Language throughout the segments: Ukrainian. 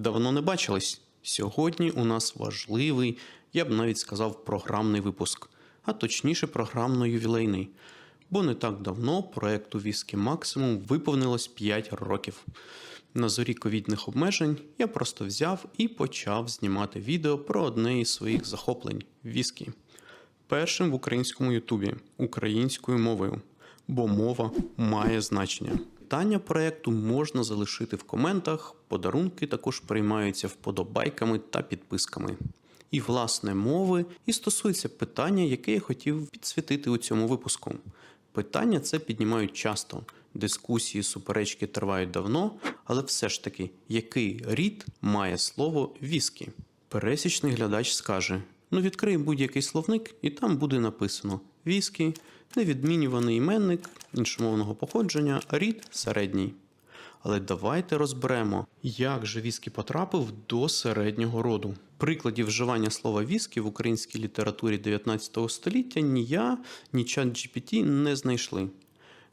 Давно не бачились. Сьогодні у нас важливий, я б навіть сказав, програмний випуск, а точніше програмно-ювілейний. Бо не так давно проекту Віскі Максимум виповнилось 5 років. На зорі ковідних обмежень я просто взяв і почав знімати відео про одне із своїх захоплень віскі. Першим в українському Ютубі українською мовою, бо мова має значення. Питання проекту можна залишити в коментах, подарунки також приймаються вподобайками та підписками. І власне мови і стосується питання, яке я хотів підсвітити у цьому випуску. Питання це піднімають часто. Дискусії, суперечки тривають давно, але все ж таки, який рід має слово віскі? Пересічний глядач скаже: ну відкрий будь-який словник, і там буде написано віскі, невідмінюваний іменник іншомовного походження, рід середній. Але давайте розберемо, як же віскі потрапив до середнього роду. Прикладів вживання слова віскі в українській літературі 19 століття ні я, ні чат GPT не знайшли.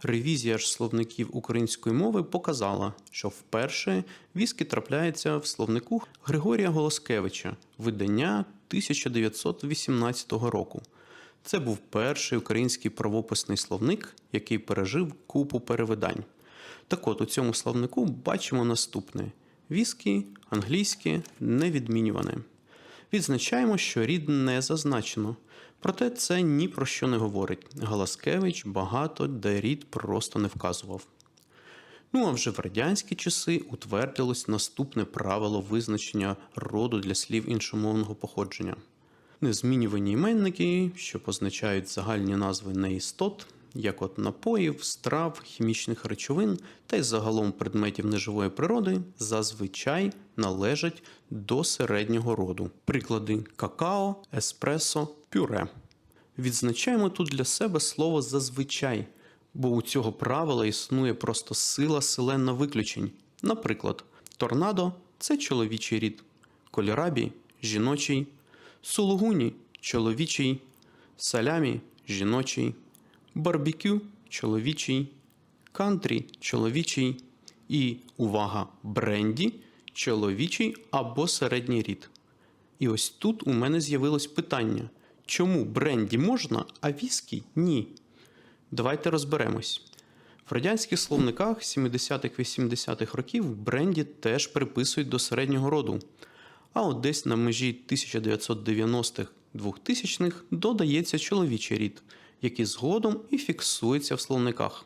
Ревізія ж словників української мови показала, що вперше віскі трапляється в словнику Григорія Голоскевича, видання 1918 року. Це був перший український правописний словник, який пережив купу перевидань. Так от у цьому словнику бачимо наступне: віскі, англійське, невідмінюване. Відзначаємо, що рід не зазначено. Проте це ні про що не говорить. Галаскевич багато де рід просто не вказував. Ну а вже в радянські часи утвердилось наступне правило визначення роду для слів іншомовного походження. Незмінювані іменники, що позначають загальні назви неістот, як от напоїв, страв, хімічних речовин та й загалом предметів неживої природи, зазвичай належать до середнього роду. Приклади какао, еспресо, пюре. Відзначаємо тут для себе слово зазвичай, бо у цього правила існує просто сила селена виключень. Наприклад, торнадо це чоловічий рід, кольорабі жіночий, сулугуні чоловічий, салямі жіночий, барбекю чоловічий, кантрі чоловічий і увага, бренді чоловічий або середній рід. І ось тут у мене з'явилось питання: чому бренді можна, а віскі ні? Давайте розберемось. В радянських словниках 70-х-80-х років бренді теж приписують до середнього роду. А от десь на межі 1990-х 2000-х додається чоловічий рід, який згодом і фіксується в словниках.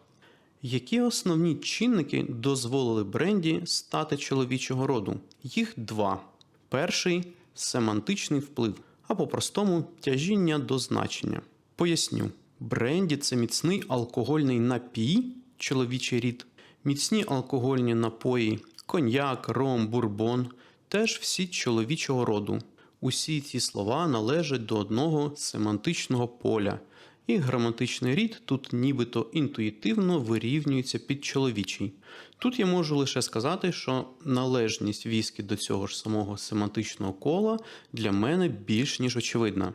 Які основні чинники дозволили бренді стати чоловічого роду? Їх два. Перший семантичний вплив, а по-простому тяжіння до значення. Поясню: бренді це міцний алкогольний напій, чоловічий рід, міцні алкогольні напої, коньяк, ром, бурбон, теж всі чоловічого роду. Усі ці слова належать до одного семантичного поля, і граматичний рід тут нібито інтуїтивно вирівнюється під чоловічий. Тут я можу лише сказати, що належність віскі до цього ж самого семантичного кола для мене більш ніж очевидна.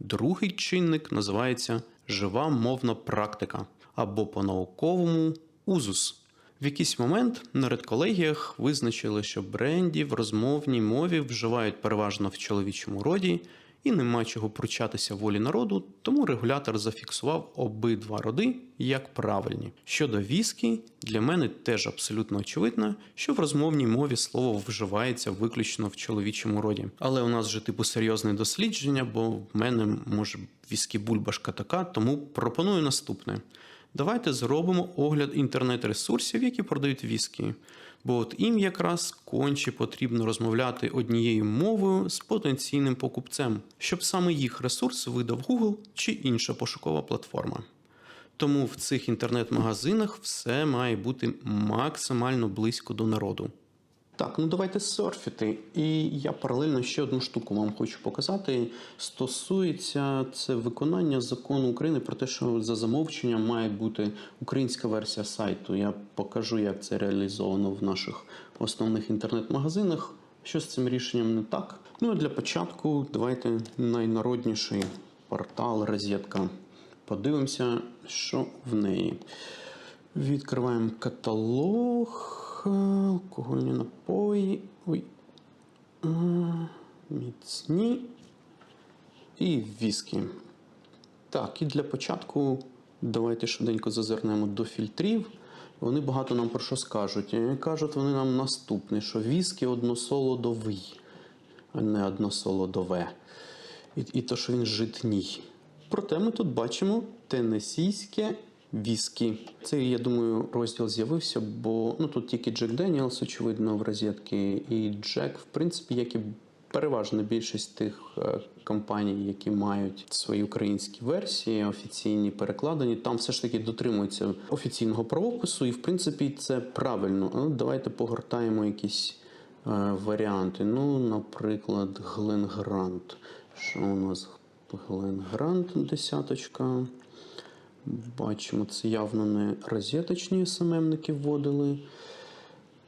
Другий чинник називається жива мовна практика або по-науковому узус. В якийсь момент на редколегіях визначили, що бренді в розмовній мові вживають переважно в чоловічому роді, і нема чого пручатися волі народу, тому регулятор зафіксував обидва роди як правильні. Щодо віскі, для мене теж абсолютно очевидно, що в розмовній мові слово вживається виключно в чоловічому роді. Але у нас же типу серйозне дослідження, бо в мене може віскі бульбашка така, тому пропоную наступне. Давайте зробимо огляд інтернет-ресурсів, які продають віскі. Бо от їм якраз конче потрібно розмовляти однією мовою з потенційним покупцем, щоб саме їх ресурс видав Google чи інша пошукова платформа. Тому в цих інтернет-магазинах все має бути максимально близько до народу. Так, ну давайте серфіти. І я паралельно ще одну штуку вам хочу показати. Стосується це виконання закону України про те, що за замовченням має бути українська версія сайту. Я покажу, як це реалізовано в наших основних інтернет-магазинах. Що з цим рішенням не так? Ну а для початку давайте найнародніший портал розетка. Подивимося, що в неї. Відкриваємо каталог, алкогольні напої. Ой, Міцні і віскі. Так, і для початку давайте швиденько зазирнемо до фільтрів. Вони багато нам про що скажуть. І кажуть вони нам наступне, що віскі односолодовий, а не односолодове. І, і то, що він житній. Проте ми тут бачимо тенесійське віскі. Це, я думаю, розділ з'явився, бо ну, тут тільки Джек Деніелс, очевидно, в розетки, і Джек, в принципі, як і переважна більшість тих е, компаній, які мають свої українські версії, офіційні перекладені, там все ж таки дотримуються офіційного правопису, і в принципі це правильно. Але давайте погортаємо якісь е, варіанти. Ну, наприклад, Гленгрант. Що у нас Гленгрант десяточка. Бачимо, це явно не розеточні СММники вводили.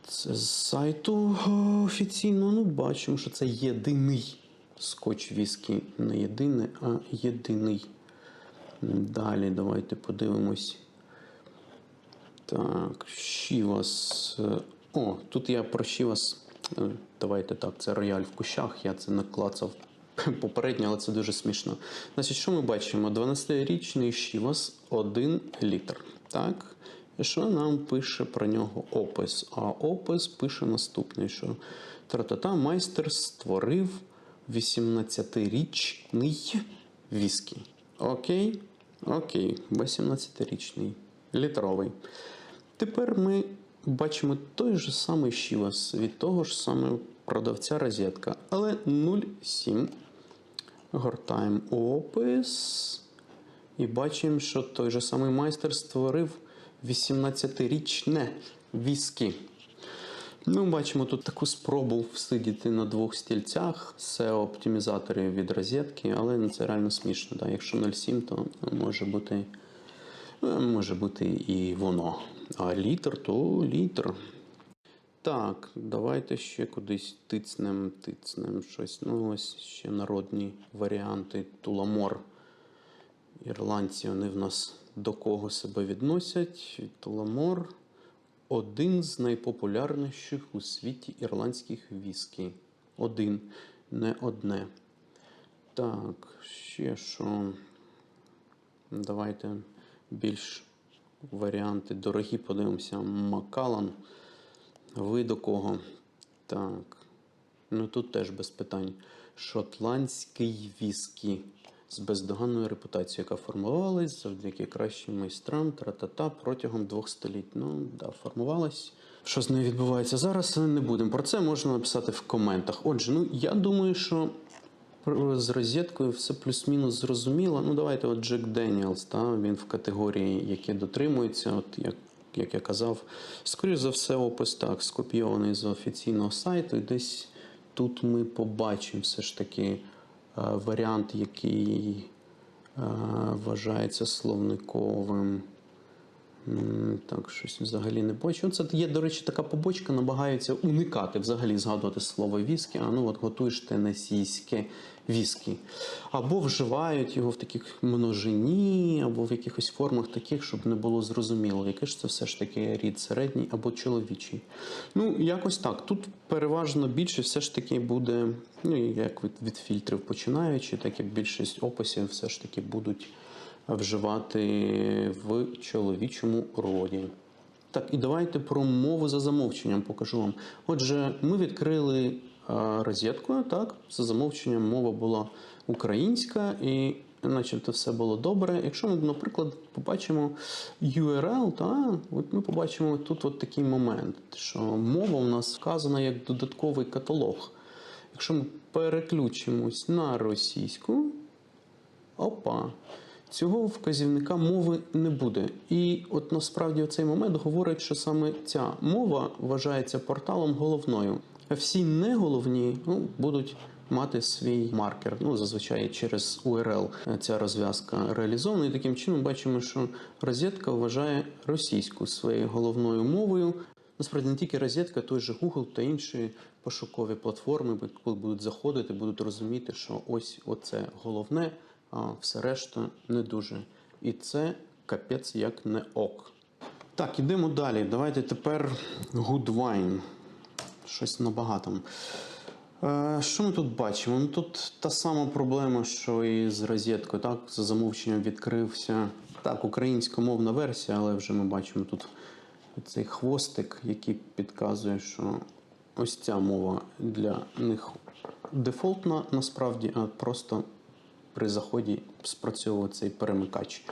Це з сайту е, офіційно. Ну, бачимо, що це єдиний скотч віскі. Не єдиний, а єдиний. Далі давайте подивимось. Так, Шівас. Е, О, тут я про Шівас. е, Давайте так, це рояль в кущах. Я це наклацав попередньо, але це дуже смішно. Значить, що ми бачимо? 12-річний Шівас 1 літр. Так? Що нам пише про нього опис? А опис пише наступне: що тратата майстер створив 18-річний віскі. Окей? Окей, 18-річний, літровий. Тепер ми бачимо той же самий Шівас від того ж саме продавця розетка, але 0,7. Гортаємо опис. І бачимо, що той же самий майстер створив 18-річне віскі. Ну, бачимо тут таку спробу всидіти на двох стільцях SEO-оптимізаторів від розетки, але ну, це реально смішно. Да? Якщо 0,7, то може бути, е, може бути і воно. А літр то літр. Так, давайте ще кудись тицнем, тицнем щось. Ну, ось ще народні варіанти. Туламор. Ірландці вони в нас до кого себе відносять. Туламор один з найпопулярніших у світі ірландських віскі. Один, не одне. Так, ще що. Давайте більш варіанти дорогі подивимося. Макалан. Ви до кого? Так. Ну тут теж без питань. Шотландський віскі з бездоганною репутацією, яка формувалась завдяки кращим майстрам тра-та-та протягом двох століть. Ну, да, формувалась. Що з нею відбувається зараз, не будемо. Про це можна написати в коментах. Отже, ну я думаю, що з розеткою все плюс-мінус зрозуміло. Ну, давайте, от Джек Деніелс, він в категорії, які дотримуються, от як, як я казав, скоріш за все, опис так, скопійований з офіційного сайту. І десь тут ми побачимо все ж таки е, варіант, який е, вважається словниковим. Так, щось взагалі не бачу. Це є, до речі, така побочка, намагаються уникати взагалі згадувати слово віскі, а ну от готуєш тенесійське віскі. Або вживають його в таких множині, або в якихось формах таких, щоб не було зрозуміло, яке ж це все ж таки рід середній або чоловічий. Ну, якось так. Тут переважно більше все ж таки буде, ну, як від, від фільтрів починаючи, так і більшість описів все ж таки будуть вживати в чоловічому роді. Так, і давайте про мову за замовченням покажу вам. Отже, ми відкрили е, розетку, так, за замовченням мова була українська, і начебто все було добре. Якщо ми, наприклад, побачимо URL, та, от ми побачимо тут от такий момент, що мова у нас вказана як додатковий каталог. Якщо ми переключимось на російську, Опа. Цього вказівника мови не буде. І от насправді цей момент говорить, що саме ця мова вважається порталом головною. А всі неголовні ну, будуть мати свій маркер. Ну, зазвичай через URL ця розв'язка реалізована. І таким чином бачимо, що розетка вважає російську своєю головною мовою. Насправді не тільки розетка, той же Google та інші пошукові платформи, будуть заходити, будуть розуміти, що ось оце головне, а все решта не дуже. І це капець як не ок. Так, ідемо далі. Давайте тепер Goodwine. Щось на багатому. Е, Що ми тут бачимо? Ну, тут та сама проблема, що і з розеткою. Так, за замовченням відкрився так, українськомовна версія, але вже ми бачимо тут цей хвостик, який підказує, що ось ця мова для них дефолтна насправді, а просто при заході спрацьовував цей перемикач.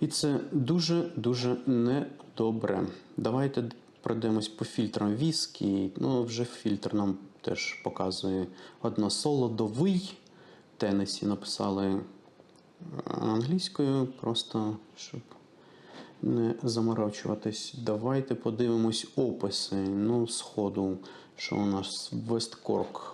І це дуже-дуже недобре. Давайте пройдемось по фільтрам віскі. Ну, вже фільтр нам теж показує односолодовий. Тенесі написали англійською, просто щоб не заморочуватись. Давайте подивимось описи. Ну, сходу, що у нас Весткорк.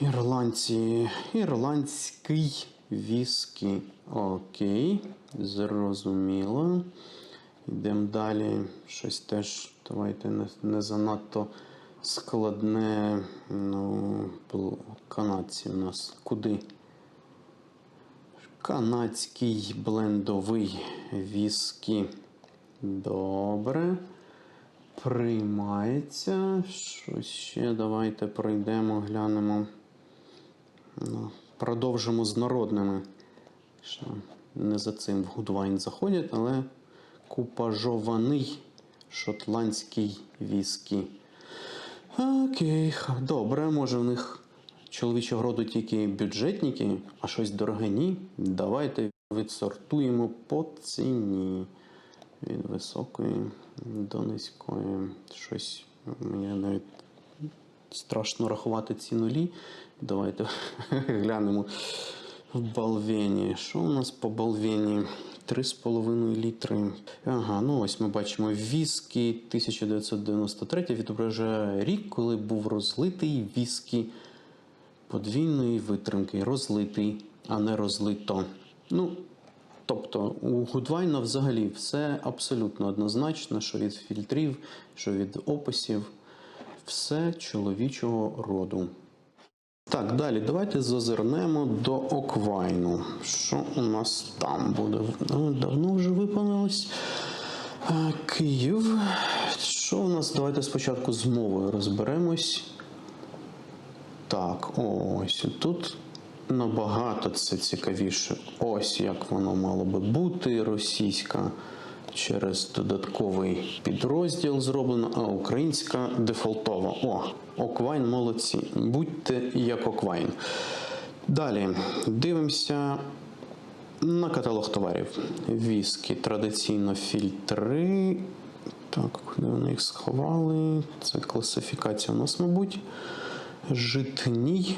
Ірландці. Ірландський віскі. Окей. Зрозуміло. Йдемо далі. Щось теж, давайте не, не занадто складне. Ну, канадці у нас куди? Канадський блендовий віскі. Добре. Приймається. Щось ще давайте пройдемо, глянемо. Ну, продовжимо з народними. Що не за цим в Гудвайн заходять, але купажований шотландський віскі. Окей, добре, може в них чоловічого роду тільки бюджетники, а щось дороге ні. Давайте відсортуємо по ціні. Від високої до низької. Щось мені навіть страшно рахувати ці нулі. Давайте глянемо в Балвені. Що у нас по Балвені? 3,5 літри. Ага, ну ось ми бачимо віскі 1993 відображає рік, коли був розлитий віскі подвійної витримки. Розлитий, а не розлито. Ну, Тобто у Гудвайна взагалі все абсолютно однозначно, що від фільтрів, що від описів, все чоловічого роду. Так, далі давайте зазирнемо до Оквайну. Що у нас там буде? Ну, давно вже виповнилось. Е, Київ. Що у нас? Давайте спочатку з мовою розберемось. Так, ось тут набагато це цікавіше. Ось як воно мало би бути. Російська через додатковий підрозділ зроблено, а українська дефолтова. О, Оквайн молодці. Будьте як Оквайн. Далі дивимося на каталог товарів. Віскі традиційно фільтри. Так, куди вони їх сховали? Це класифікація у нас, мабуть. Житній,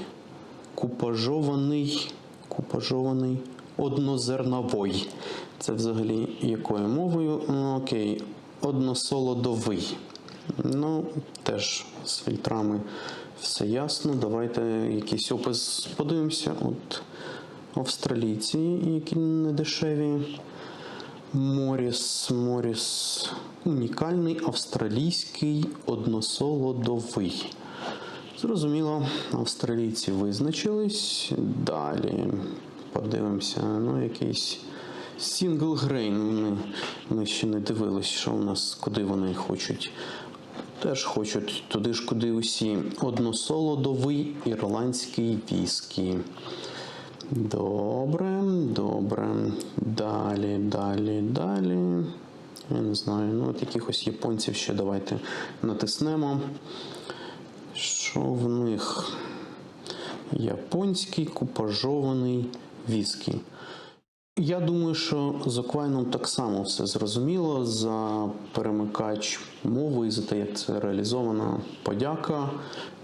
купажований, купажований, однозерновий. Це взагалі якою мовою? Ну, окей, односолодовий. Ну, теж з фільтрами все ясно. Давайте якийсь опис подивимося. От австралійці, які не дешеві. Моріс, Моріс. Унікальний австралійський односолодовий. Зрозуміло, австралійці визначились. Далі подивимося, ну, якийсь сінгл грейн. Ми, ми ще не дивились, що у нас, куди вони хочуть. Теж хочуть туди ж, куди усі. Односолодовий ірландський віскі. Добре, добре. Далі, далі, далі. Я не знаю, ну от якихось японців ще давайте натиснемо. Що в них? Японський купажований віскі. Я думаю, що з Оквайном так само все зрозуміло за перемикач мови і за те, як це реалізовано. Подяка.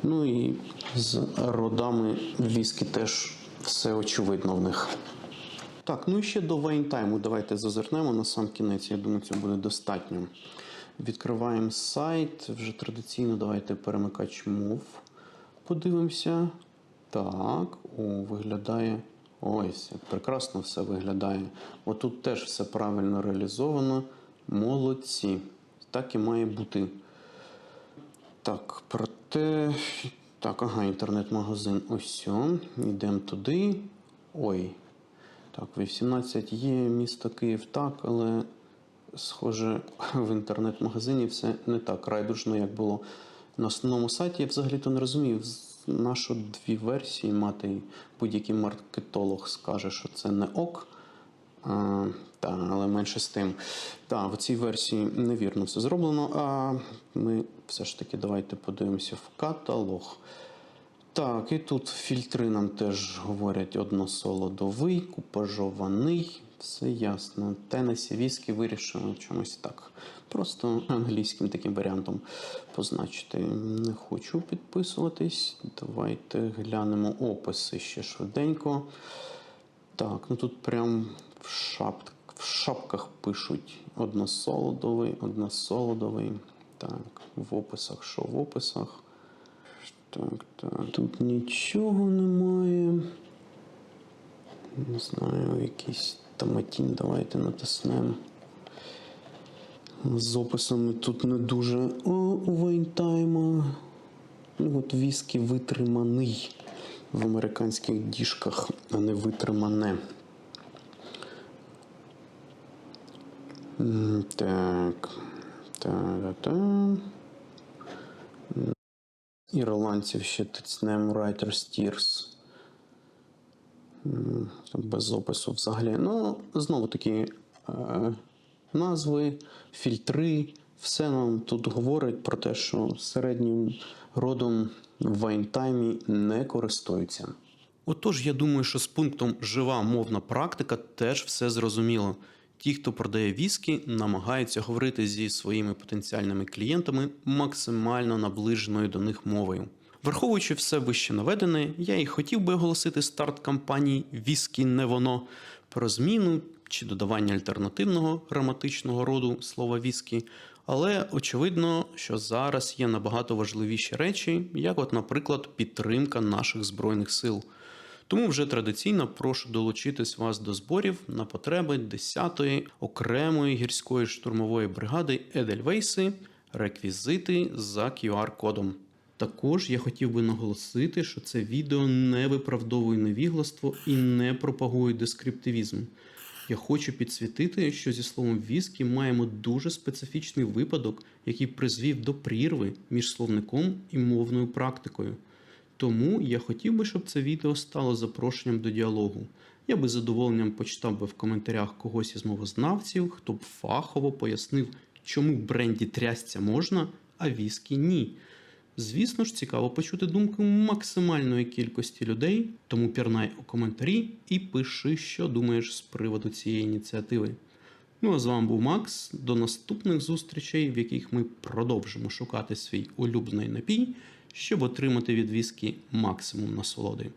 Ну і з родами віскі теж все очевидно в них. Так, ну і ще до вайнтайму давайте зазирнемо на сам кінець. Я думаю, це буде достатньо. Відкриваємо сайт. Вже традиційно давайте перемикач мов. Подивимося. Так, о, виглядає. Ось, як прекрасно все виглядає. Отут теж все правильно реалізовано. Молодці. Так і має бути. Так, проте. Так, ага, інтернет-магазин. Ось. Йдемо туди. Ой. Так, 18 є місто Київ, так, але схоже, в інтернет-магазині все не так райдужно, як було На основному сайті я взагалі-то не розумів, з- на що дві версії мати. Будь-який маркетолог скаже, що це не ок. А, та, але менше з тим. Та, в цій версії невірно все зроблено. А ми все ж таки давайте подивимося в каталог. Так, і тут фільтри нам теж говорять односолодовий, купажований, все ясно. Тенесі віскі вирішили чомусь так. Просто англійським таким варіантом позначити. Не хочу підписуватись. Давайте глянемо описи ще швиденько. Так, ну тут прям в, шап... в шапках пишуть односолодовий, односолодовий. Так, в описах, що в описах? Так, так. Тут нічого немає. Не знаю, якийсь томатін давайте натиснемо. З описами тут не дуже О, у Вайнтайма. Ну, от віскі витриманий в американських діжках, а не витримане. Так. Та-та-та. Ірландців ще тицнемо Writer's Tears. Без опису взагалі. Ну, знову таки, е, назви, фільтри, все нам тут говорить про те, що середнім родом в вайнтаймі не користуються. Отож, я думаю, що з пунктом жива мовна практика теж все зрозуміло. Ті, хто продає віскі, намагаються говорити зі своїми потенціальними клієнтами максимально наближеною до них мовою. Враховуючи все вище наведене, я і хотів би оголосити старт кампанії Віскі не воно про зміну чи додавання альтернативного граматичного роду слова віскі. Але очевидно, що зараз є набагато важливіші речі, як, от, наприклад, підтримка наших збройних сил. Тому вже традиційно прошу долучитись вас до зборів на потреби 10-ї окремої гірської штурмової бригади Едельвейси, реквізити за QR-кодом. Також я хотів би наголосити, що це відео не виправдовує невігластво і не пропагує дескриптивізм. Я хочу підсвітити, що зі словом віскі маємо дуже специфічний випадок, який призвів до прірви між словником і мовною практикою. Тому я хотів би, щоб це відео стало запрошенням до діалогу. Я би з задоволенням почитав би в коментарях когось із мовознавців, хто б фахово пояснив, чому в бренді трясця можна, а віскі ні. Звісно ж, цікаво почути думку максимальної кількості людей, тому пірнай у коментарі і пиши, що думаєш з приводу цієї ініціативи. Ну а з вами був Макс. До наступних зустрічей, в яких ми продовжимо шукати свій улюблений напій, щоб отримати від віскі максимум насолоди.